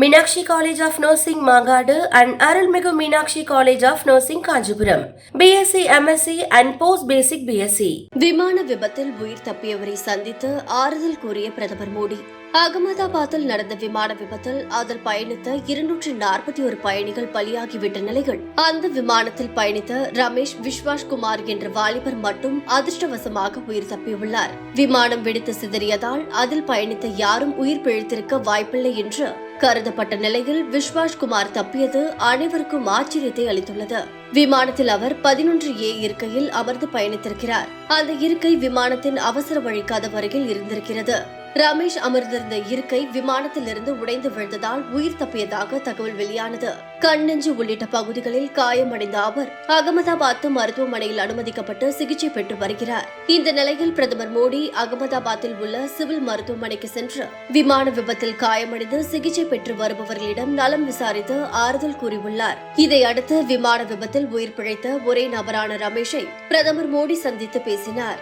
Meenakshi college of nursing Mangadu and Arulmigu Meenakshi college of nursing Kanchipuram. BSc MSc and post basic BSc விமான விபத்தில் உயிர் தப்பியவரை சந்தித்து ஆறுதல் கூறிய பிரதமர் மோடி. அகமதாபாத்தில் நடந்த விமான விபத்தில் அதில் பயணித்த இருநூற்றி நாற்பத்தி ஒரு பயணிகள் பலியாகிவிட்ட நிலையில் அந்த விமானத்தில் பயணித்த ரமேஷ் விஸ்வாஸ் குமார் என்ற வாலிபர் மட்டும் அதிர்ஷ்டவசமாக உயிர் தப்பியுள்ளார். விமானம் வெடித்து சிதறியதால் அதில் பயணித்த யாரும் உயிர் பிழைத்திருக்க வாய்ப்பில்லை என்று கருதப்பட்ட நிலையில் விஸ்வாஸ்குமார் தப்பியது அனைவருக்கும் ஆச்சரியத்தை அளித்துள்ளது. விமானத்தில் அவர் பதினொன்று ஏ இருக்கையில் அமர்ந்து பயணித்திருக்கிறார். அந்த இருக்கை விமானத்தின் அவசர வழி வரையில் இருந்திருக்கிறது. ரமேஷ் அமர்ந்திருந்த இருக்கை விமானத்திலிருந்து உடைந்து விழுந்ததால் உயிர் தப்பியதாக தகவல் வெளியானது. கண்ணெஞ்சு உள்ளிட்ட பகுதிகளில் காயமடைந்த அவர் அகமதாபாத் மருத்துவமனையில் அனுமதிக்கப்பட்டு சிகிச்சை பெற்று வருகிறார். இந்த நிலையில் பிரதமர் மோடி அகமதாபாத்தில் உள்ள சிவில் மருத்துவமனைக்கு சென்று விமான விபத்தில் காயமடைந்து சிகிச்சை பெற்று வருபவர்களிடம் நலம் விசாரித்து ஆறுதல் கூறியுள்ளார். இதையடுத்து விமான விபத்தில் உயிர் பிழைத்த ஒரே நபரான ரமேஷை பிரதமர் மோடி சந்தித்து பேசினார்.